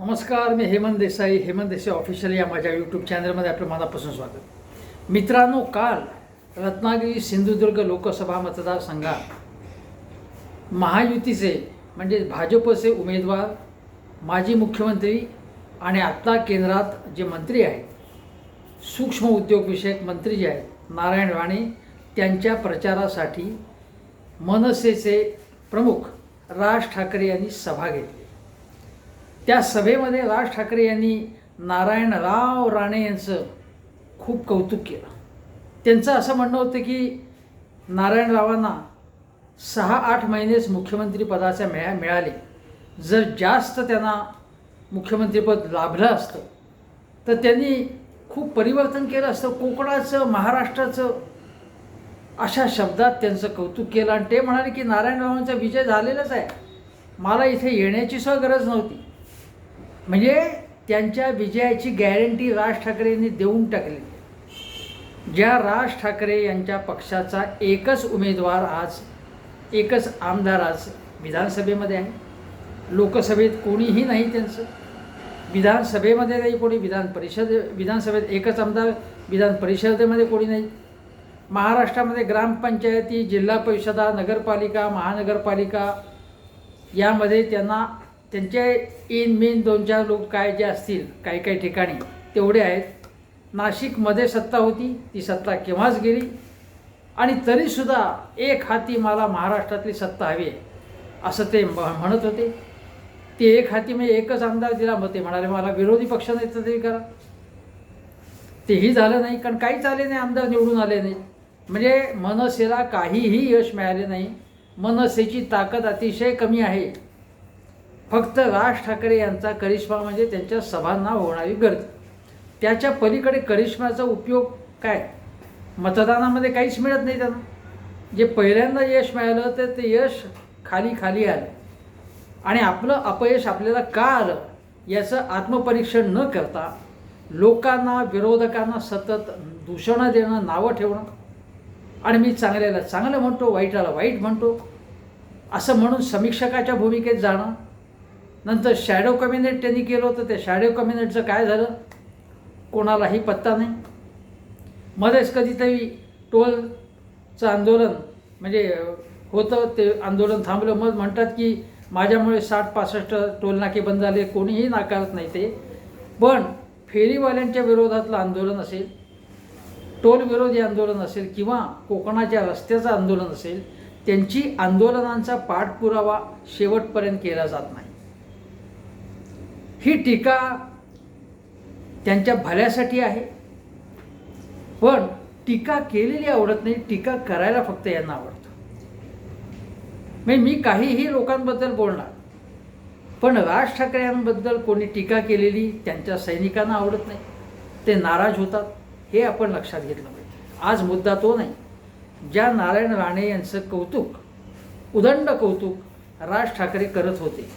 नमस्कार मी हेमंत देसाई हेमंत देसाई ऑफिशियल या माझ्या यूट्यूब चॅनलमध्ये आपलं मनापासून स्वागत. मित्रांनो काल रत्नागिरी सिंधुदुर्ग लोकसभा मतदारसंघात महायुतीचे म्हणजे भाजपचे उमेदवार माजी मुख्यमंत्री आणि आत्ता केंद्रात जे मंत्री आहेत सूक्ष्म उद्योगविषयक मंत्री जे आहेत नारायण राणे त्यांच्या प्रचारासाठी मनसेचे प्रमुख राज ठाकरे यांनी सभा घेतली. त्या सभेमध्ये राज ठाकरे यांनी नारायणराव राणे यांचं खूप कौतुक केलं. त्यांचं असं म्हणणं होतं की नारायणरावांना सहा आठ महिनेच मुख्यमंत्रीपदाच्या मिळा मिळाले. जर जास्त त्यांना मुख्यमंत्रीपद लाभलं असतं तर त्यांनी खूप परिवर्तन केलं असतं. कोकणाचं महाराष्ट्राचं अशा शब्दात त्यांचं कौतुक केलं. आणि ते म्हणाले की नारायणरावांचा विजय झालेलाच आहे. मला इथे येण्याची सुद्धा गरज नव्हती. म्हणजे त्यांच्या विजयाची गॅरंटी राज ठाकरेंनी देऊन टाकली. ज्या राज ठाकरे यांच्या पक्षाचा एकच उमेदवार आज एकच आमदार आज विधानसभेमध्ये आहे. लोकसभेत कोणीही नाही त्यांचं. विधानसभेमध्ये नाही कोणी विधान परिषद विधानसभेत एकच आमदार विधान परिषदेमध्ये कोणी नाही. महाराष्ट्रामध्ये ग्रामपंचायती जिल्हा परिषदा नगरपालिका महानगरपालिका यामध्ये त्यांना त्यांचे इन मेन दोन चार लोक काय जे असतील काही काही ठिकाणी तेवढे आहेत. नाशिकमध्ये सत्ता होती ती सत्ता केव्हाच गेली? आणि तरीसुद्धा एक हाती मला महाराष्ट्रातली सत्ता हवी आहे असं ते म्हणत होते. ते एक हाती म्हणजे एकच आमदार दिला मग ते म्हणाले मला विरोधी पक्ष नेतं तरी करा. तेही झालं नाही कारण काहीच आले नाही आमदार निवडून आले नाही. म्हणजे मनसेला काहीही यश मिळाले नाही. मनसेची ताकद अतिशय कमी आहे. फक्त राज ठाकरे यांचा करिश्मा म्हणजे त्यांच्या सभांना होणारी गर्दी. त्याच्या पलीकडे करिश्माचा उपयोग काय? मतदानामध्ये काहीच मिळत नाही त्यांना. जे पहिल्यांदा यश मिळालं तर ते यश खाली खाली आलं. आणि आपलं अपयश आपल्याला का आलं? याचं आत्मपरीक्षण न करता लोकांना विरोधकांना सतत दूषणं देणं नावं ठेवणं. आणि मी चांगल्याला चांगलं म्हणतो वाईटाला वाईट म्हणतो. असं म्हणून समीक्षकाच्या भूमिकेत जाणं नंतर शॅडो कॅबिनेट त्यांनी केलं होतं. त्या शॅडो कॅबिनेटचं काय झालं? कोणालाही पत्ता नाही. मध्येच कधीतरी टोलचं आंदोलन म्हणजे होतं. ते आंदोलन थांबलं. मग म्हणतात की माझ्यामुळे साठ पासष्ट टोलनाके बंद झाले. कोणीही नाकारत नाही ते. पण फेरीवाल्यांच्या विरोधातलं आंदोलन असेल टोल विरोधी आंदोलन असेल किंवा कोकणाच्या रस्त्याचं आंदोलन असेल त्यांची आंदोलनांचा पाठपुरावा शेवटपर्यंत केला जात नाही. ही टीका त्यांच्या भल्यासाठी आहे. पण टीका केलेली आवडत नाही टीका करायला फक्त यांना आवडतं. म्हणजे मी काहीही लोकांबद्दल बोलणार पण राज ठाकरे यांबद्दल कोणी टीका केलेली त्यांच्या सैनिकांना आवडत नाही. ते नाराज होतात हे आपण लक्षात घेतलं पाहिजे. आज मुद्दा तो नाही. ज्या नारायण राणे यांचं कौतुक उदंड कौतुक राज ठाकरे करत होते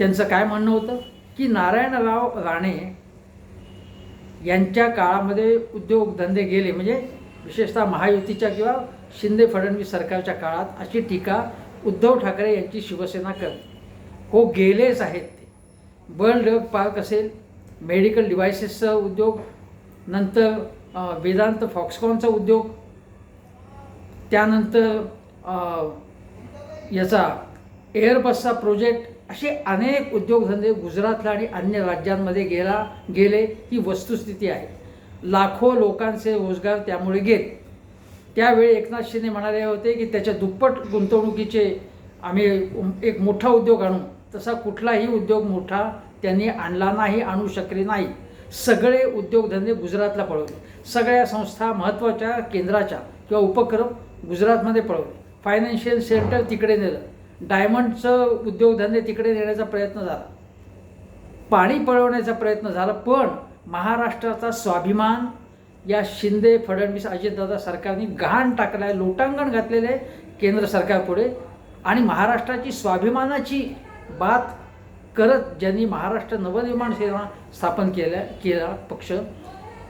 त्यांचं काय म्हणणं होतं? की नारायणराव राणे यांच्या काळामध्ये उद्योगधंदे गेले म्हणजे विशेषतः महायुतीच्या किंवा शिंदे फडणवीस सरकारच्या काळात अशी टीका उद्धव ठाकरे यांची शिवसेना करते हो गेलेच आहेत ते. वर्ल्ड पार्क असेल मेडिकल डिव्हायसेसचा उद्योग नंतर वेदांत फॉक्सकॉनचा उद्योग त्यानंतर याचा एअरबसचा प्रोजेक्ट असे अनेक उद्योगधंदे गुजरातला आणि अन्य राज्यांमध्ये गेला गेले ही वस्तुस्थिती आहे. लाखो लोकांचे रोजगार त्यामुळे गेले. त्यावेळी एकनाथ शिंदे म्हणाले होते की त्याच्या दुप्पट गुंतवणुकीचे आम्ही एक मोठा उद्योग आणू. तसा कुठलाही उद्योग मोठा त्यांनी आणला नाही आणू शकले नाही. सगळे उद्योगधंदे गुजरातला पळवले. सगळ्या संस्था महत्त्वाच्या केंद्राच्या किंवा उपक्रम गुजरातमध्ये पळवले. फायनान्शियल सेंटर तिकडे नेलं. डायमंडचं उद्योगधंदे तिकडे नेण्याचा प्रयत्न झाला. पाणी पळवण्याचा प्रयत्न झाला पण महाराष्ट्राचा स्वाभिमान या शिंदे फडणवीस अजितदादा सरकारने गहाण टाकलं आहे लोटांगण घातलेलं आहे केंद्र सरकारपुढे आणि महाराष्ट्राची स्वाभिमानाची बात करत ज्यांनी महाराष्ट्र नवनिर्माण सेना स्थापन केल्या केला पक्ष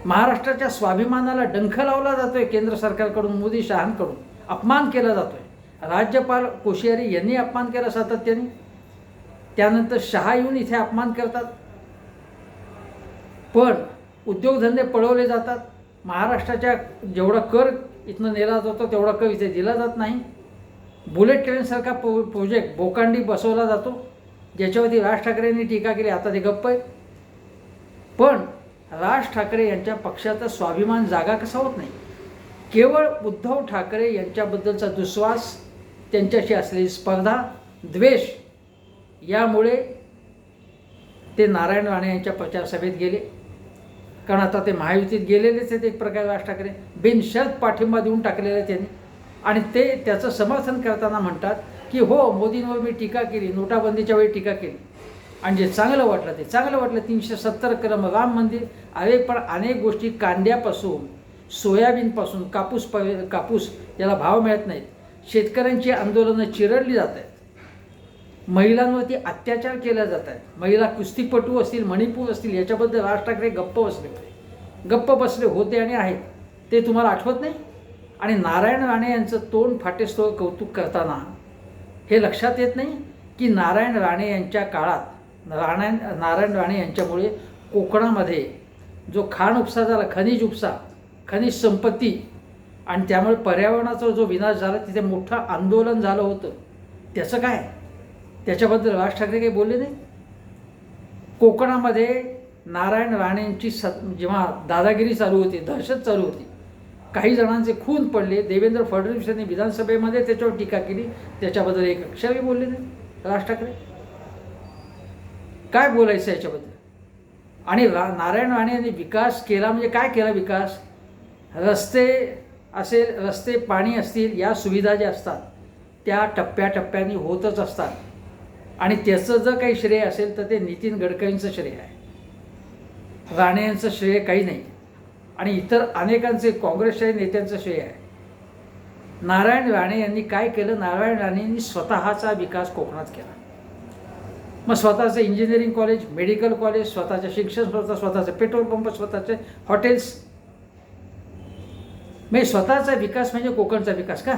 महाराष्ट्राच्या स्वाभिमानाला डंख लावला जातोय केंद्र सरकारकडून मोदी शहांकडून. अपमान केला जातोय. राज्यपाल कोश्यारी यांनी अपमान केला सातत्याने. त्यानंतर शहा येऊन इथे अपमान करतात. पण उद्योगधंदे पळवले जातात. महाराष्ट्राच्या जेवढा कर इथनं नेला जातो तेवढा कर इथे दिला जात नाही. बुलेट ट्रेनसारखा प्रो प्रोजेक्ट बोकांडी बसवला जातो. ज्याच्यावरती राज ठाकरेंनी टीका केली आता ते गप्प आहे पण राज ठाकरे यांच्या पक्षाचा स्वाभिमान जागा कसा होत नाही? केवळ उद्धव ठाकरे यांच्याबद्दलचा दुस्वास त्यांच्याशी असलेली स्पर्धा द्वेष यामुळे ते नारायण राणे यांच्या प्रचारसभेत गेले. कारण आता ते महायुतीत गेलेलेच आहेत एक प्रकारे राज ठाकरे. बिनशर्त पाठिंबा देऊन टाकलेला आहे त्यांनी. आणि ते त्याचं समर्थन करताना म्हणतात की हो मोदींवर मी टीका केली नोटाबंदीच्या वेळी टीका केली. आणि जे चांगलं वाटलं ते चांगलं वाटलं. तीनशे सत्तर क्रम राम मंदिर अरे पण अनेक गोष्टी कांद्यापासून सोयाबीनपासून कापूस प कापूस याला भाव मिळत नाहीत. शेतकऱ्यांची आंदोलनं चिरडली जात आहेत. महिलांवरती अत्याचार केले जात आहेत. महिला कुस्तीपटू असतील मणिपूर असतील याच्याबद्दल राज ठाकरे गप्प बसले होते. गप्प बसले होते आणि आहेत. ते तुम्हाला आठवत नाही? आणि नारायण राणे यांचं तोंड फाटेस्तोवर कौतुक करताना हे लक्षात येत नाही की नारायण राणे यांच्या काळात राणा नारायण राणे यांच्यामुळे कोकणामध्ये जो खाण उपसा झाला खनिज उपसा खनिज संपत्ती आणि त्यामुळे पर्यावरणाचा जो विनाश झाला तिथे मोठं आंदोलन झालं होतं. त्याचं काय? त्याच्याबद्दल राज ठाकरे काही बोलले नाही? कोकणामध्ये नारायण राणेंची स जेव्हा दादागिरी चालू होती दहशत चालू होती काही जणांचे खून पडले. देवेंद्र फडणवीस यांनी विधानसभेमध्ये त्याच्यावर टीका केली. त्याच्याबद्दल एक अक्षरही बोलले नाही राज ठाकरे. काय बोलायचं याच्याबद्दल? आणि रा नारायण राणे यांनी विकास केला म्हणजे काय केला विकास? रस्ते असेल रस्ते पाणी असतील या सुविधा ज्या असतात त्या टप्प्याटप्प्याने होतच असतात. आणि त्याचं जर काही श्रेय असेल तर ते नितीन गडकरींचं श्रेय आहे. राणे यांचं श्रेय काही नाही. आणि इतर अनेकांचे काँग्रेसच्या नेत्यांचं श्रेय आहे. नारायण राणे यांनी काय केलं? नारायण राणेंनी स्वतःचा विकास कोकणात केला. मग स्वतःचं इंजिनिअरिंग कॉलेज मेडिकल कॉलेज स्वतःचं शिक्षण स्वतः स्वतःचं पेट्रोल पंप स्वतःचे हॉटेल्स म्हणजे स्वतःचा विकास म्हणजे कोकणचा विकास का?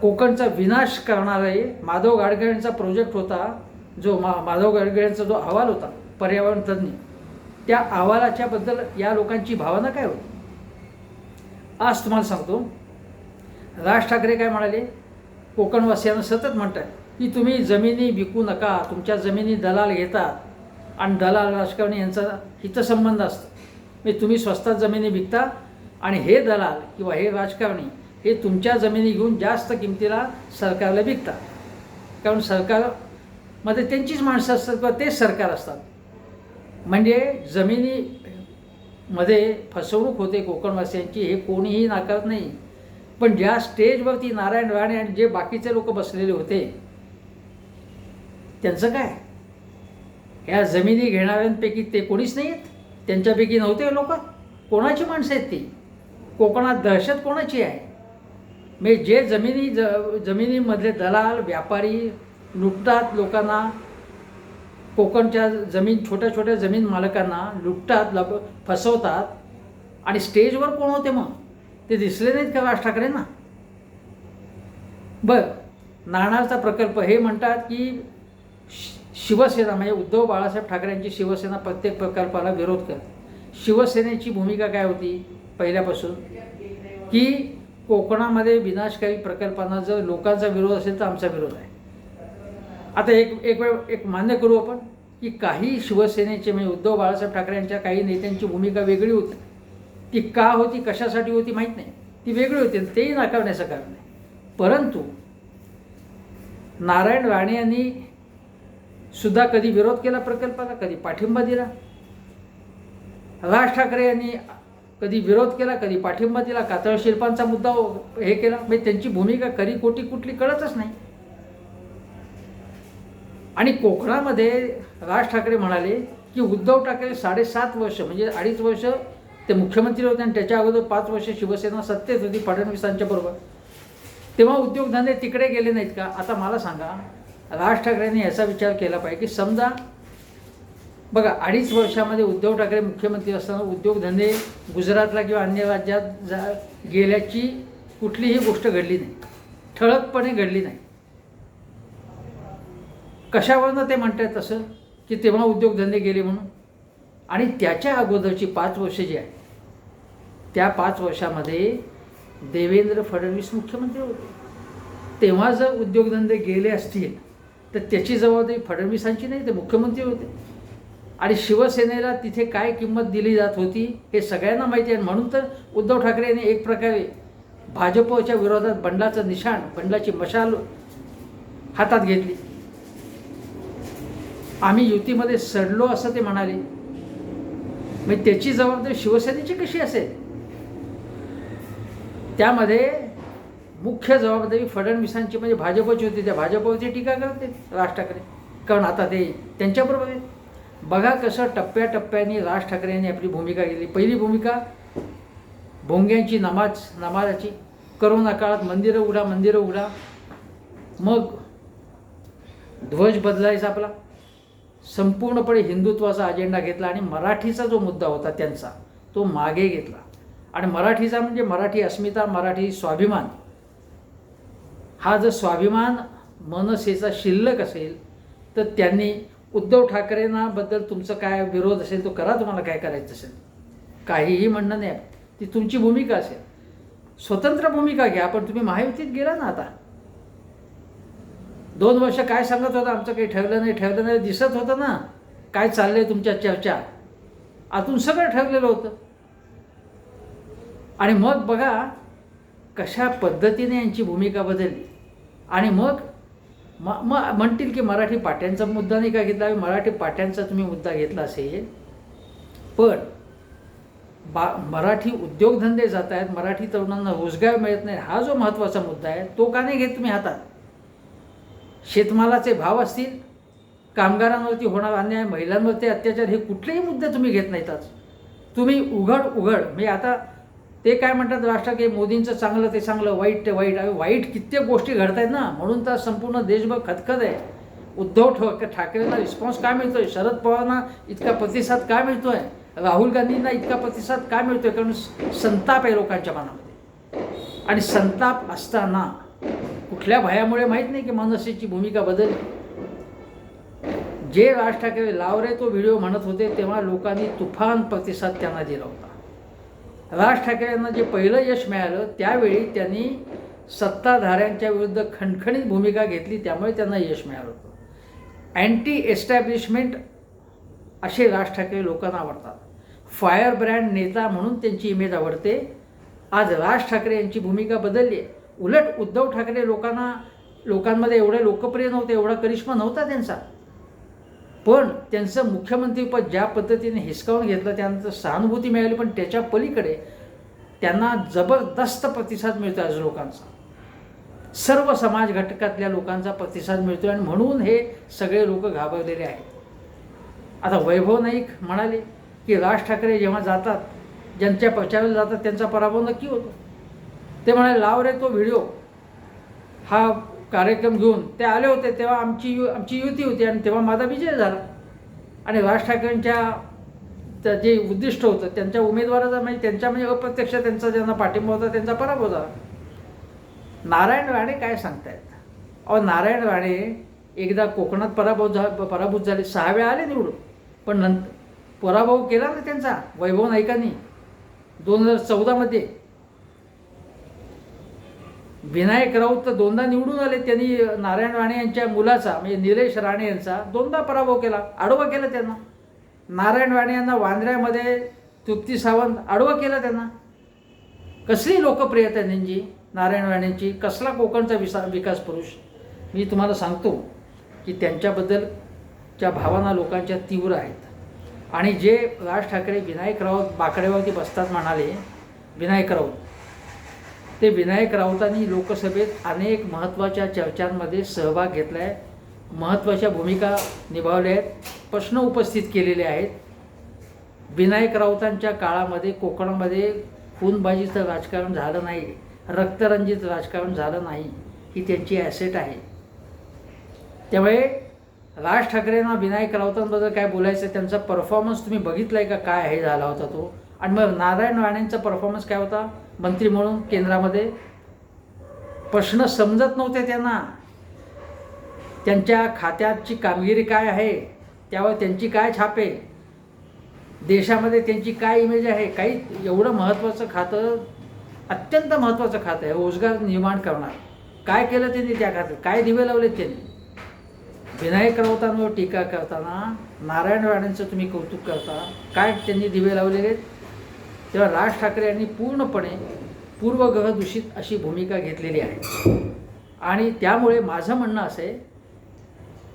कोकणचा विनाश करणारे माधव गाडगे प्रोजेक्ट होता जो मा माधव गाडगे जो अहवाल होता पर्यावरण तज्ज्ञ त्या अहवालाच्याबद्दल या लोकांची भावना काय होती? आज तुम्हाला सांगतो. राज ठाकरे काय म्हणाले? कोकणवासियांना सतत म्हणतात की तुम्ही जमिनी विकू नका तुमच्या जमिनी दलाल घेतात आणि दलाल राजकारणी यांचा हितसंबंध असतो. म्हणजे तुम्ही स्वस्तात जमिनी विकता आणि हे दलाल किंवा हे राजकारणी हे तुमच्या जमिनी घेऊन जास्त किमतीला सरकारला विकतात. कारण सरकारमध्ये त्यांचीच माणसं असतात किंवा तेच सरकार असतात. म्हणजे जमिनीमध्ये फसवणूक होते कोकणवासियांची हे कोणीही नाकारत नाही. पण ज्या स्टेजवरती नारायण राणे आणि जे बाकीचे लोक बसलेले होते त्यांचं काय? ह्या जमिनी घेणाऱ्यांपैकी ते कोणीच नाही आहेत त्यांच्यापैकी नव्हते लोक. कोणाची माणसं आहेत ती? कोकणात दहशत कोणाची आहे? म्हणजे जे जमिनी ज जमिनीमधले दलाल व्यापारी लुटतात लोकांना कोकणच्या जमीन छोट्या छोट्या जमीन मालकांना लुटतात लप फसवतात आणि स्टेजवर कोण होते मग? ते दिसले नाहीत का राज ठाकरेंना? बरं नाणारचा प्रकल्प हे म्हणतात की शिवसेना म्हणजे उद्धव बाळासाहेब ठाकरेंची शिवसेना प्रत्येक प्रकल्पाला विरोध करते. शिवसेनेची भूमिका काय होती? पहिल्यापासून की कोकणामध्ये विनाशकारी प्रकल्पांना जर लोकांचा विरोध असेल तर आमचा विरोध आहे. आता एक एक वेळ एक मान्य करू आपण की काही शिवसेनेचे म्हणजे उद्धव बाळासाहेब ठाकरे यांच्या काही नेत्यांची भूमिका वेगळी होती. ती का होती कशासाठी होती माहीत नाही. ती वेगळी होती तेही नाकारण्याचं कारण नाही. परंतु नारायण राणे यांनी सुद्धा कधी विरोध केला प्रकल्पाला? कधी पाठिंबा दिला? राज ठाकरे यांनी कधी विरोध केला कधी पाठिंबा दिला कातळ शिल्पांचा मुद्दा हे केला. म्हणजे त्यांची भूमिका खरी खोटी कुठली कळतच नाही. आणि कोकणामध्ये राज ठाकरे म्हणाले की उद्धव ठाकरे साडेसात वर्ष म्हणजे अडीच वर्ष ते मुख्यमंत्री होते आणि त्याच्या अगोदर पाच वर्ष शिवसेना सत्तेत होती फडणवीसांच्या बरोबर. तेव्हा उद्योगधंदे तिकडे गेले नाहीत का? आता मला सांगा राज ठाकरेंनी याचा विचार केला पाहिजे की समजा बघा अडीच वर्षामध्ये उद्धव ठाकरे मुख्यमंत्री असताना उद्योगधंदे गुजरातला किंवा अन्य राज्यात जा गेल्याची कुठलीही गोष्ट घडली नाही. ठळकपणे घडली नाही. कशावरनं ते म्हणतात तसं? की तेव्हा उद्योगधंदे गेले म्हणून? आणि त्याच्या अगोदरची पाच वर्ष जी आहे त्या पाच वर्षामध्ये देवेंद्र फडणवीस मुख्यमंत्री होते. तेव्हा जर उद्योगधंदे गेले असतील तर त्याची जबाबदारी फडणवीसांची नाही ते मुख्यमंत्री होते. आणि शिवसेनेला तिथे काय किंमत दिली जात होती हे सगळ्यांना माहिती आहे. म्हणून तर उद्धव ठाकरे यांनी एक प्रकारे भाजपच्या विरोधात बंडाचं निशाण बंडाची मशाल हातात घेतली. आम्ही युतीमध्ये सडलो असं ते म्हणाले. मग त्याची जबाबदारी शिवसेनेची कशी असेल? त्यामध्ये मुख्य जबाबदारी फडणवीसांची म्हणजे भाजपची होती. त्या भाजपवरची टीका करते राज ठाकरे. कारण आता ते त्यांच्याबरोबर आहे. बघा कसं टप्प्याटप्प्याने राज ठाकरे यांनी आपली भूमिका केली पहिली भूमिका भोंग्यांची नमाज नमाजाची. करोना काळात मंदिरं उघडा मंदिरं उघडा. मग ध्वज बदलायचा आपला. संपूर्णपणे हिंदुत्वाचा अजेंडा घेतला आणि मराठीचा जो मुद्दा होता त्यांचा तो मागे घेतला. आणि मराठीचा म्हणजे मराठी अस्मिता मराठी स्वाभिमान. हा जर स्वाभिमान मनसेचा शिल्लक असेल तर त्यांनी उद्धव ठाकरेंनाबद्दल तुमचं काय विरोध असेल तो करा तुम्हाला काय करायचं असेल. काहीही म्हणणं नाही. ती तुमची भूमिका असेल. स्वतंत्र भूमिका घ्या पण तुम्ही महायुतीत गेला ना आता. दोन वर्ष काय सांगत होता आमचं काही ठेवलं नाही ठेवलं नाही दिसत होतं ना. काय चाललंय तुमच्या चर्चा? आतून सगळं ठरलेलं होतं. आणि मग बघा कशा पद्धतीने यांची भूमिका बदलली. आणि मग म म म्हणतील की मराठी पाट्यांचा मुद्दा नाही का घेतला? मराठी पाट्यांचा तुम्ही मुद्दा घेतला असेल. पण बा मराठी उद्योगधंदे जात आहेत मराठी तरुणांना रोजगार मिळत नाही. हा जो महत्त्वाचा मुद्दा आहे तो का नाही घेत तुम्ही हातात? शेतमालाचे भाव असतील कामगारांवरती होणार अन्याय महिलांवरती अत्याचार हे कुठलेही मुद्दे तुम्ही घेत नाहीतच. तुम्ही उघड उघड. म्हणजे आता ते काय म्हणतात राष्ट्र मोदींचं चांगलं ते चांगलं वाईट ते वाईट. आहे वाईट कित्येक गोष्टी घडत आहेत ना. म्हणून तर संपूर्ण देशभर खतखत आहे. उद्धव ठाकरे ठाकरेंना रिस्पॉन्स काय मिळतोय? शरद पवारांना इतका प्रतिसाद काय मिळतोय? राहुल गांधींना इतका प्रतिसाद काय मिळतोय? कारण संताप आहे लोकांच्या मनामध्ये. आणि संताप असताना कुठल्या भयामुळे माहीत नाही की मनसेची भूमिका बदलली. जे राज ठाकरे लावरे तो व्हिडिओ म्हणत होते तेव्हा लोकांनी तुफान प्रतिसाद त्यांना दिला होता. राज ठाकरे यांना जे पहिलं यश मिळालं त्यावेळी त्यांनी सत्ताधाऱ्यांच्या विरुद्ध खणखणीत भूमिका घेतली त्यामुळे त्यांना यश मिळालं होतं. अँटी एस्टॅब्लिशमेंट असे राज ठाकरे लोकांना आवडतात. फायर ब्रँड नेता म्हणून त्यांची इमेज आवडते. आज राज ठाकरे यांची भूमिका बदलली. आहे उलट उद्धव ठाकरे लोकांना लोकांमध्ये एवढे लोकप्रिय नव्हते एवढा करिश्मा नव्हता त्यांचा. पण त्यांचं मुख्यमंत्रीपद ज्या पद्धतीने हिसकावून घेतलं त्यानंतर सहानुभूती मिळाली पण त्याच्या पलीकडे त्यांना जबरदस्त प्रतिसाद मिळतो आज लोकांचा. सर्व समाज घटकातल्या लोकांचा प्रतिसाद मिळतो आणि म्हणून हे सगळे लोक घाबरलेले आहेत. आता वैभव नाईक म्हणाले की राज ठाकरे जेव्हा जातात ज्यांच्या प्रचाराला जातात त्यांचा पराभव नक्की होतो. ते म्हणाले लाव रे तो व्हिडिओ. हा कार्यक्रम घेऊन ते आले होते तेव्हा आमची यु आमची युती होती आणि तेव्हा माझा विजय झाला. आणि राज ठाकरेंच्या त्या जे उद्दिष्ट होतं त्यांच्या उमेदवाराचा म्हणजे त्यांच्या म्हणजे अप्रत्यक्ष त्यांचा ज्यांना पाठिंबा होता त्यांचा पराभव झाला. नारायण राणे काय सांगतायत? अहो नारायण राणे एकदा कोकणात पराभव झा पराभूत झाले. सहा वेळा आले निवडून. पण नंतर पराभव केला ना त्यांचा? वैभव नाईकांनी. दोन हजार चौदामध्ये विनायक राऊत तर दोनदा निवडून आले. त्यांनी नारायण राणे यांच्या मुलाचा म्हणजे निलेश राणे यांचा दोनदा पराभव केला. आडवं केलं त्यांना. नारायण राणे यांना वांद्र्यामध्ये तृप्ती सावंत आडवं केलं त्यांना. कसली लोकप्रियता त्यांची नारायण राणेंची? कसला कोकणचा विसा विकास पुरुष? मी तुम्हाला सांगतो की त्यांच्याबद्दलच्या भावना लोकांच्या तीव्र आहेत. आणि जे राज ठाकरे विनायक राऊत बाकड्यावरती बसतात म्हणाले विनायक राऊत ते विनायक राऊतांनी लोकसभेत अनेक महत्त्वाच्या चर्चांमध्ये सहभाग घेतला आहे महत्त्वाच्या भूमिका निभावल्या आहेत. प्रश्न उपस्थित केलेले आहेत. विनायक राऊतांच्या काळामध्ये कोकणामध्ये खूनबाजीचं राजकारण झालं नाही. रक्तरंजित राजकारण झालं नाही. ही त्यांची ॲसेट आहे. त्यामुळे राज ठाकरेंना विनायक राऊतांबद्दल काय बोलायचं त्यांचा परफॉर्मन्स तुम्ही बघितला आहे का? काय हे झाला होता तो? आणि मग नारायण राणेंचा परफॉर्मन्स काय होता? मंत्री म्हणून केंद्रामध्ये प्रश्न समजत नव्हते त्यांना. त्यांच्या खात्याची कामगिरी काय आहे? त्यावर त्यांची काय छापे? देशामध्ये त्यांची काय इमेज आहे? काही एवढं महत्त्वाचं खातं अत्यंत महत्त्वाचं खातं आहे. रोजगार निर्माण करणार. काय केलं त्यांनी त्या खात्यात? काय दिवे लावलेत त्यांनी? विनायक राऊतांवर टीका करताना नारायण राणेंचं तुम्ही कौतुक करता. काय त्यांनी दिवे लावलेले आहेत? तेव्हा राज ठाकरे यांनी पूर्णपणे पूर्वग्रह दूषित अशी भूमिका घेतलेली आहे. आणि त्यामुळे माझं म्हणणं असं आहे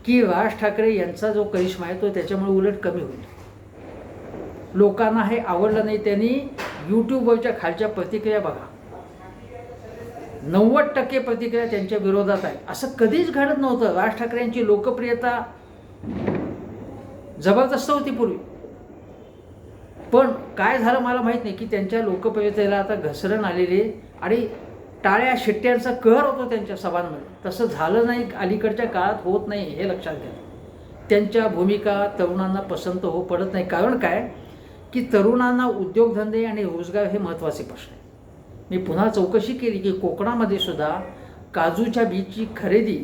की राज ठाकरे यांचा जो करिश्मा आहे तो त्याच्यामुळे उलट कमी होईल. लोकांना हे आवडलं नाही त्यांनी यूट्यूबवरच्या खालच्या प्रतिक्रिया बघा. नव्वद टक्के प्रतिक्रिया त्यांच्या विरोधात आहे. असं कधीच घडत नव्हतं. राज ठाकरे यांची लोकप्रियता जबरदस्त होती पूर्वी. पण काय झालं मला माहीत नाही की त्यांच्या लोकप्रियतेला आता घसरण आलेली आहे आणि टाळ्या शिट्ट्यांचा कहर होतो त्यांच्या सभांमध्ये. तसं झालं नाही अलीकडच्या काळात होत नाही हे लक्षात घ्या. त्यांच्या भूमिका तरुणांना पसंत हो पडत नाही. कारण काय? की तरुणांना उद्योगधंदे आणि रोजगार हे महत्त्वाचे प्रश्न आहे मी पुन्हा चौकशी केली की कोकणामध्ये सुद्धा काजूच्या बीजची खरेदी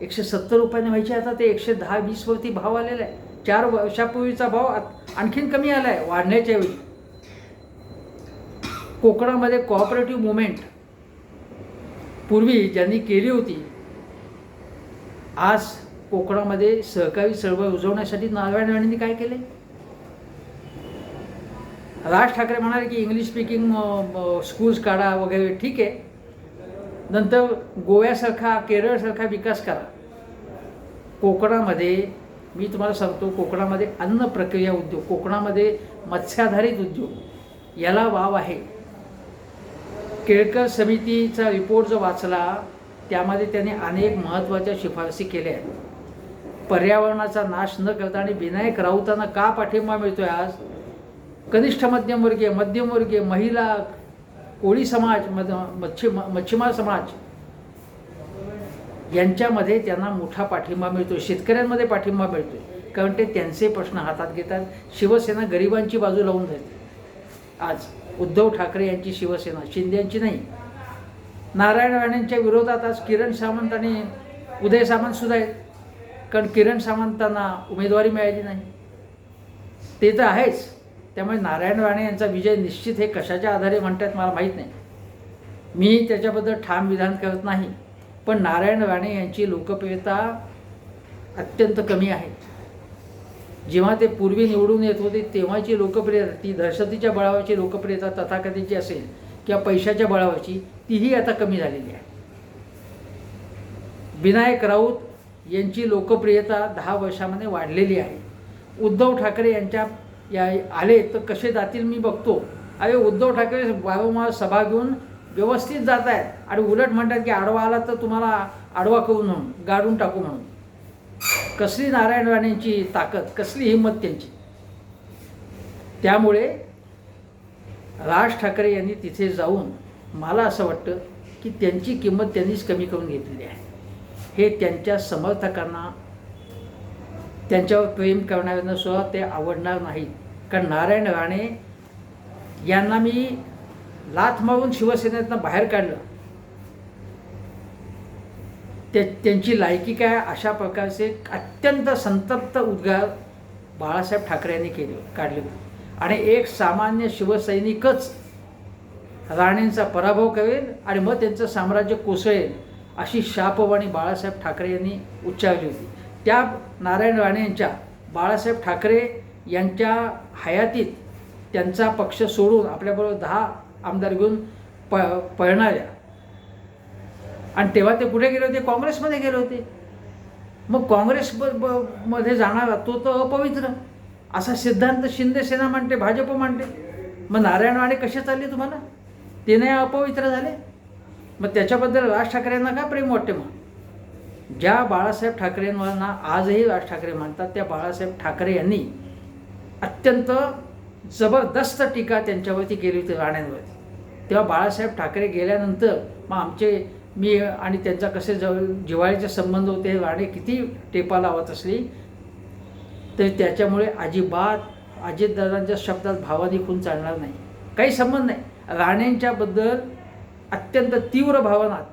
एकशे सत्तर रुपयाने व्हायची. आता ते एकशे दहा वीसवरती भाव आलेला आहे. चार वर्षापूर्वीचा भाव आणखीन कमी आला आहे वाढण्याच्या वेळी कोकणामध्ये कोऑपरेटिव्ह मुवमेंट पूर्वी ज्यांनी केली होती आज कोकणामध्ये सहकारी चळवळ उजवण्यासाठी नारायण राणेंनी काय केले राज ठाकरे म्हणाले की इंग्लिश स्पीकिंग स्कूल्स काढा वगैरे ठीक आहे. नंतर गोव्यासारखा केरळसारखा विकास करा. कोकणामध्ये मी तुम्हाला सांगतो कोकणामध्ये अन्न प्रक्रिया उद्योग कोकणामध्ये मत्स्याधारित उद्योग याला वाव आहे. केळकर समितीचा रिपोर्ट जो वाचला त्यामध्ये त्याने अनेक महत्त्वाच्या शिफारसी केल्या आहेत. पर्यावरणाचा नाश न करता आणि विनायक राऊतांना का पाठिंबा मिळतोय आज? कनिष्ठ मध्यमवर्गीय मध्यमवर्गीय महिला कोळी समाज मध मच्छी मच्छिमार समाज यांच्यामध्ये त्यांना मोठा पाठिंबा मिळतो शेतकऱ्यांमध्ये पाठिंबा मिळतो कारण ते त्यांचे प्रश्न हातात घेतात. शिवसेना गरिबांची बाजू लावून जाते आज उद्धव ठाकरे यांची शिवसेना शिंदेची नाही. नारायण राणेंच्या विरोधात आज किरण सावंत आणि उदय सामंतसुद्धा आहेत. कारण किरण सामंतांना उमेदवारी मिळाली नाही. ते तर आहेच. त्यामुळे नारायण राणे यांचा विजय निश्चित हे कशाच्या आधारे म्हणतात मला माहीत नाही. मी त्याच्याबद्दल ठाम विधान करत नाही. पण नारायण राणे यांची लोकप्रियता अत्यंत कमी आहे. जेव्हा ते पूर्वी निवडून येत होते तेव्हाची लोकप्रियता ती दहशतीच्या बळावरची लोकप्रियता तथाकथीची असेल किंवा पैशाच्या बळावरची तीही आता कमी झालेली आहे. विनायक राऊत यांची लोकप्रियता दहा वर्षामध्ये वाढलेली आहे. उद्धव ठाकरे यांच्या या आले तर कसे जातील मी बघतो. अरे उद्धव ठाकरे वारंवार सभा घेऊन व्यवस्थित जात आहेत आणि उलट म्हणतात की आडवा आला तर तुम्हाला आडवा करू म्हणून गाडून टाकू म्हणून. कसली नारायण राणेंची ताकद कसली हिंमत त्यांची? त्यामुळे राज ठाकरे यांनी तिथे जाऊन मला असं वाटतं की त्यांची किंमत त्यांनीच कमी करून घेतलेली आहे. हे त्यांच्या समर्थकांना त्यांच्यावर प्रेम करणाऱ्यांना सुद्धा ते आवडणार नाहीत. कारण नारायण राणे यांना मी लाथ मारून शिवसेनेतनं बाहेर काढलं. ते त्यांची लायकी काय अशा प्रकारचे अत्यंत संतप्त उद्गार बाळासाहेब ठाकरे यांनी केले काढले. होते आणि एक सामान्य शिवसैनिकच राणेंचा पराभव करेल आणि मग त्यांचं साम्राज्य कोसळेल अशी शापवाणी बाळासाहेब ठाकरे यांनी उच्चारली होती. त्या नारायण राणे यांच्या बाळासाहेब ठाकरे यांच्या हयातीत त्यांचा पक्ष सोडून आपल्याबरोबर दहा आमदार घेऊन प पळणाऱ्या. आणि तेव्हा ते कुठे गेले होते काँग्रेसमध्ये गेले होते. मग काँग्रेस ब ब मध्ये जाणारा तो तर अपवित्र. असा सिद्धांत शिंदेसेना मांडते भाजप मांडते. मग नारायण राणे कसे चालले तुम्हाला? ते नाही अपवित्र झाले? मग त्याच्याबद्दल राज ठाकरेंना काय प्रेम वाटते मग? ज्या बाळासाहेब ठाकरेंना आजही राज ठाकरे मानतात त्या बाळासाहेब ठाकरे यांनी अत्यंत जबरदस्त टीका त्यांच्यावरती केली होती राण्यांवरती तेव्हा बाळासाहेब ठाकरे गेल्यानंतर मग आमचे मी आणि त्यांचा कसे जवळ जिवाळीचे संबंध होते राणे किती टेपा लावत असली तर त्याच्यामुळे अजिबात अजितदादांच्या शब्दात भावानी खून चालणार नाही. काही संबंध नाही. राणेंच्याबद्दल अत्यंत तीव्र भावनात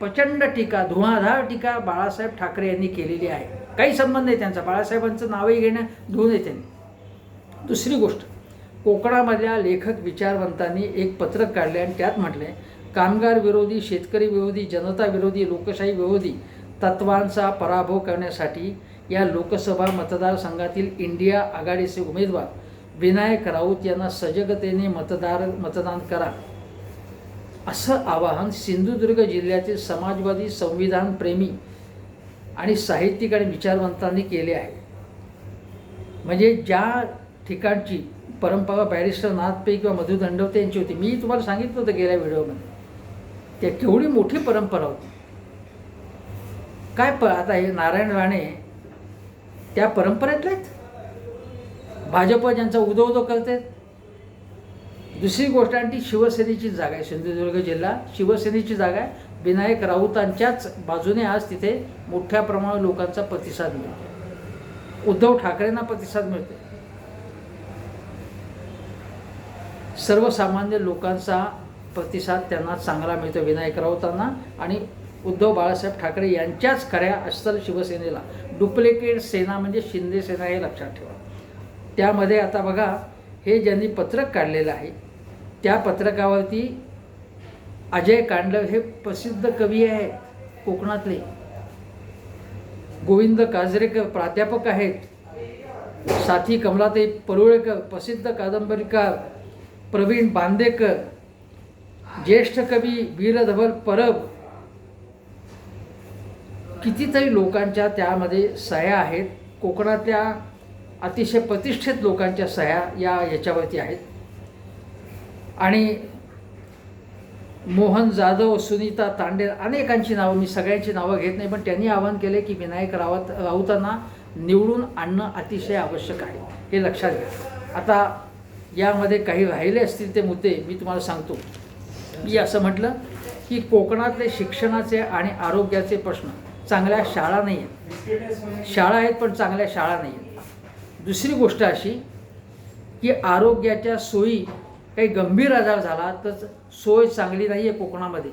प्रचंड टीका धुवाधार टीका बाळासाहेब ठाकरे यांनी केलेली आहे. काही संबंध नाही त्यांचा. बाळासाहेबांचं नावही घेणं धुवून येते त्यांनी दुसरी गोष्ट कोकणामधल्या लेखक विचारवंतांनी एक पत्रक काढले आणि त्यात म्हटले कामगार विरोधी शेतकरी विरोधी जनता विरोधी लोकशाही विरोधी तत्वांचा पराभव करण्यासाठी या लोकसभा मतदारसंघातील इंडिया आघाडीचे उमेदवार विनायक राऊत यांना सजगतेने मतदार मतदान करा. असं आवाहन सिंधुदुर्ग जिल्ह्यातील समाजवादी संविधान प्रेमी आणि साहित्यिक आणि विचारवंतांनी केले आहे. म्हणजे ज्या ठिकाणची परंपरा बॅरिस्टर नाथपे किंवा मधु दंडवते यांची होती. मी तुम्हाला सांगितलं होतं गेल्या व्हिडिओमध्ये. ते केवढी मोठी परंपरा होती. काय प आता हे नारायण राणे त्या परंपरेतले आहेत? भाजप ज्यांचा उदो उदो करते दुसरी गोष्ट आणि ती शिवसेनेची जागा आहे. सिंधुदुर्ग जिल्हा शिवसेनेची जागा आहे. विनायक राऊतांच्याच बाजूने आज तिथे मोठ्या प्रमाणात लोकांचा प्रतिसाद मिळतो उद्धव ठाकरेंना प्रतिसाद मिळतो सर्वसामान्य लोकांचा प्रतिसाद त्यांना चांगला मिळतो. विनायक राऊतांना आणि उद्धव बाळासाहेब ठाकरे यांच्याच खऱ्या अस्सल शिवसेनेला. डुप्लिकेट सेना म्हणजे शिंदे सेना हे लक्षात ठेवा. त्यामध्ये आता बघा हे ज्यांनी पत्रक काढलेलं आहे त्या पत्रकावरती अजय कांडव हे प्रसिद्ध कवी आहेत कोकणातले. गोविंद काजरेकर प्राध्यापक आहेत. साथी कमलाताई परुळेकर प्रसिद्ध कादंबरीकार प्रवीण बांदेकर ज्येष्ठ कवी वीरधवल परब कितीतरी लोकांच्या त्यामध्ये सह्या आहेत. कोकणातल्या अतिशय प्रतिष्ठित लोकांच्या सह्या या याच्यावरती आहेत. आणि मोहन जाधव सुनीता तांडे अनेकांची नावं मी सगळ्यांची नावं घेत नाही पण त्यांनी आवाहन केले की विनायक रावत राऊतांना निवडून आणणं अतिशय आवश्यक आहे. हे लक्षात घ्या. आता यामध्ये काही राहिले असतील ते मुद्दे मी तुम्हाला सांगतो. मी असं म्हटलं की कोकणातले शिक्षणाचे आणि आरोग्याचे प्रश्न चांगल्या शाळा नाही आहेत शाळा आहेत पण चांगल्या शाळा नाही आहेत दुसरी गोष्ट अशी की आरोग्याच्या सोयी काही गंभीर आजार झाला तर सोय चांगली नाही आहे कोकणामध्ये.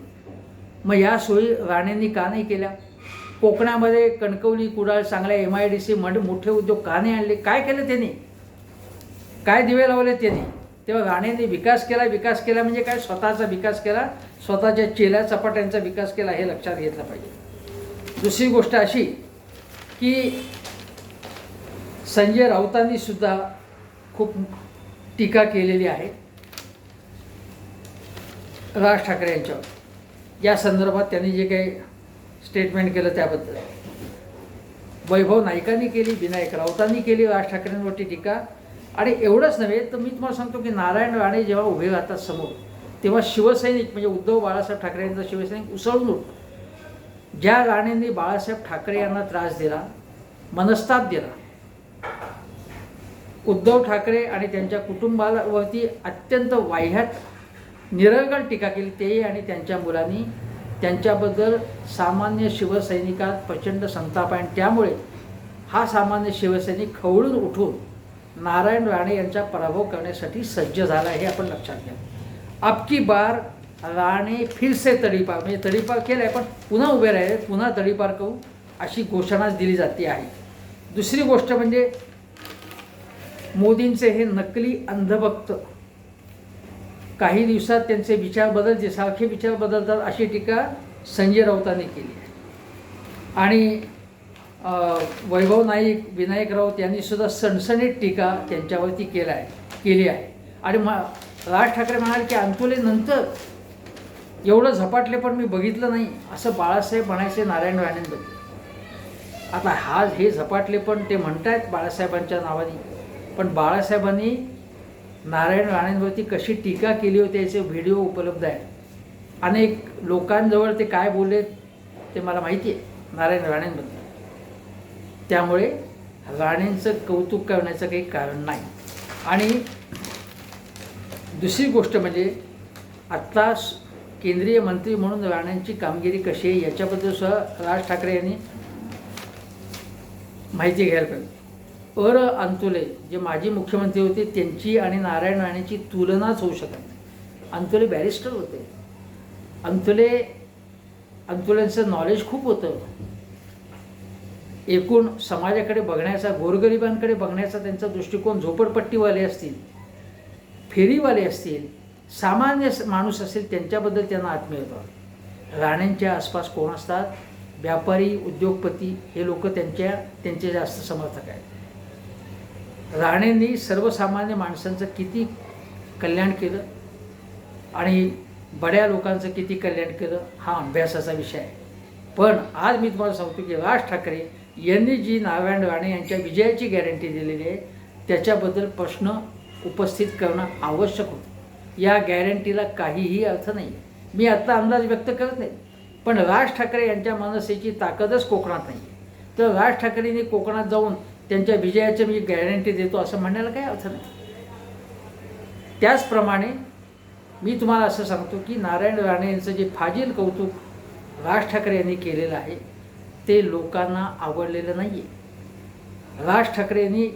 मग या सोयी राणेंनी का नाही केल्या? कोकणामध्ये कणकवली कुडाळ चांगल्या एम आय डी सी मंड मोठे उद्योग का नाही आणले? काय केलं त्यांनी? काय दिवे लावले त्यांनी? तेव्हा राणेंनी विकास केला विकास केला म्हणजे काय? स्वतःचा विकास केला स्वतःच्या चेल्या चपाट्यांचा विकास केला हे लक्षात घेतलं पाहिजे. दुसरी गोष्ट अशी की संजय राऊतांनी सुद्धा खूप टीका केलेली आहे. राज ठाकरे यांच्यावर. या संदर्भात त्यांनी जे काही स्टेटमेंट केलं त्याबद्दल. वैभव नाईकांनी केली विनायक राऊतांनी केली राज ठाकरेंवरती टीका. आणि एवढंच नव्हे तर मी तुम्हाला सांगतो की नारायण राणे जेव्हा उभे राहतात समोर तेव्हा शिवसैनिक म्हणजे उद्धव बाळासाहेब ठाकरे यांचा शिवसैनिक उसळून उठतो. ज्या राणेंनी बाळासाहेब ठाकरे यांना त्रास दिला मनस्ताप दिला उद्धव ठाकरे आणि त्यांच्या कुटुंबावरती अत्यंत वाह्यात निरर्गळ टीका केली तेही आणि त्यांच्या मुलांनी. त्यांच्याबद्दल सामान्य शिवसैनिकात प्रचंड संताप आहे आणि त्यामुळे हा सामान्य शिवसैनिक खवळून उठून नारायण राणे यांचा पराभव करण्यासाठी सज्ज झाला हे आपण लक्षात घ्या. अबकी बार राणे फिरसे तडीपार म्हणजे तडीपार केलं आहे पण पुन्हा उभे राहिले पुन्हा तडीपार करू अशी घोषणा दिली जाते आहे. दुसरी गोष्ट म्हणजे मोदींचे हे नकली अंधभक्त काही दिवसात त्यांचे विचार बदलते सारखे विचार बदलतात अशी टीका संजय राऊतांनी केली आहे. आणि वैभव नाईक विनायक राऊत यांनी सुद्धा सणसणीत टीका त्यांच्यावरती केला आहे केली आहे. आणि मा राज ठाकरे म्हणाले की अंतोलेनंतर एवढं झपाटले पण मी बघितलं नाही असं बाळासाहेब म्हणायचे नारायण राणेंबद्दल. आता हा हे झपाटले पण ते म्हणतायत बाळासाहेबांच्या नावाने पण बाळासाहेबांनी नारायण राणेंवरती कशी टीका केली होती याचे व्हिडिओ उपलब्ध आहेत. अनेक लोकांजवळ ते काय बोलले ते मला माहिती आहे नारायण राणेंबद्दल. त्यामुळे राणेंचं कौतुक करण्याचं काही कारण नाही. आणि दुसरी गोष्ट म्हणजे आत्ता केंद्रीय मंत्री म्हणून राणेंची कामगिरी कशी आहे याच्याबद्दल सुद्धा राज ठाकरे यांनी माहिती घ्यायला पाहिजे. अर अंतुले जे माजी मुख्यमंत्री होते त्यांची आणि नारायण राणेची तुलनाच होऊ शकत नाही. अंतुले बॅरिस्टर होते. अंतुले अंतुलेंचं नॉलेज खूप होतं. एकूण समाजाकडे बघण्याचा गोरगरिबांकडे बघण्याचा त्यांचा दृष्टिकोन झोपडपट्टीवाले असतील फेरीवाले असतील सामान्य स- माणूस असेल त्यांच्याबद्दल त्यांना आत्मीयता होतं राण्यांच्या आसपास कोण असतात? व्यापारी उद्योगपती हे लोक त्यांच्या त्यांचे जास्त समर्थक आहेत. राणेंनी सर्वसामान्य माणसांचं किती कल्याण केलं आणि बड्या लोकांचं किती कल्याण केलं हा अभ्यासाचा विषय आहे. पण आज मी तुम्हाला सांगतो की राज ठाकरे यांनी जी नारायण राणे यांच्या विजयाची गॅरंटी दिलेली आहे त्याच्याबद्दल प्रश्न उपस्थित करणं आवश्यक होतं. या गॅरंटीला काहीही अर्थ नाही मी आत्ता अंदाज व्यक्त करत नाही पण राज ठाकरे यांच्या मनसेची ताकदच कोकणात नाही तर राज ठाकरेंनी कोकणात जाऊन त्यांच्या विजयाचं मी गॅरंटी देतो असं म्हणण्याला काही अर्थ नाही. त्याचप्रमाणे मी तुम्हाला असं सांगतो की नारायण राणे यांचं जे फाजील कौतुक राज ठाकरे यांनी केलेलं आहे ते लोकांना आवडलेलं नाही आहे राज ठाकरेंनी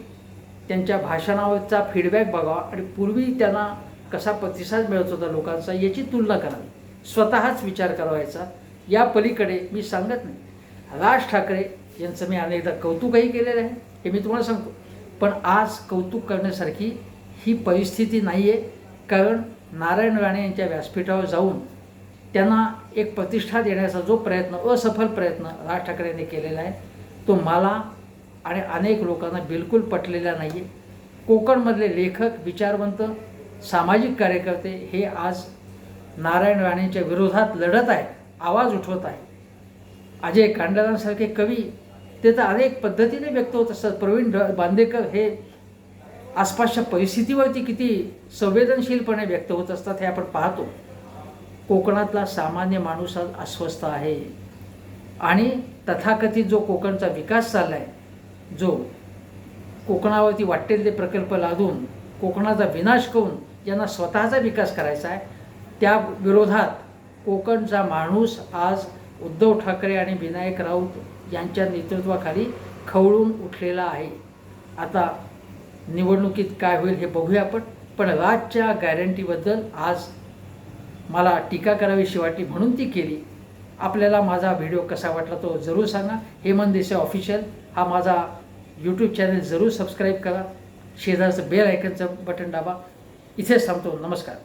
त्यांच्या भाषणावरचा फीडबॅक बघावा आणि पूर्वी त्यांना कसा प्रतिसाद मिळत होता लोकांचा याची तुलना करावी. स्वतःच विचार करावायचा. या पलीकडे मी सांगत नाही. राज ठाकरे यांचं मी अनेकदा कौतुकही केलेलं आहे हे मी तुम्हाला सांगतो. पण आज कौतुक करण्यासारखी ही परिस्थिती नाही आहे कारण नारायण राणे यांच्या व्यासपीठावर जाऊन त्यांना एक प्रतिष्ठा देण्याचा जो प्रयत्न असफल प्रयत्न राज ठाकरे यांनी केलेला आहे तो मला आणि अनेक लोकांना बिलकुल पटलेला नाही आहे कोकणमधले लेखक विचारवंत सामाजिक कार्यकर्ते हे आज नारायण राणेंच्या विरोधात लढत आहेत आवाज उठवत आहे अजय कांडलांसारखे कवी ते तर अनेक पद्धतीने व्यक्त होत असतात. प्रवीण ड बांदेकर हे आसपासच्या परिस्थितीवरती किती संवेदनशीलपणे व्यक्त होत असतात हे आपण पाहतो. कोकणातला सामान्य माणूस आज अस्वस्थ आहे. आणि तथाकथित जो कोकणचा विकास चालला आहे जो कोकणावरती वाटेल ते प्रकल्प लादून कोकणाचा विनाश करून ज्यांना स्वतःचा विकास करायचा आहे त्या विरोधात कोकणचा माणूस आज उद्धव ठाकरे आणि विनायक राऊत यांच्या नेतृत्वाखाली खवळून उठलेला आहे. आता निवडणुकीत काय होईल हे बघूया आपण पण राजच्या गॅरंटीबद्दल आज मला टीका करावीशी वाटली म्हणून ती केली. आपल्याला माझा व्हिडिओ कसा वाटला तो जरूर सांगा. हेमंत देसाई ऑफिशियल हा माझा यूट्यूब चॅनल जरूर सबस्क्राईब करा. शेजारचं बेल आयकनचं बटन दाबा. इथेच थांबतो. नमस्कार.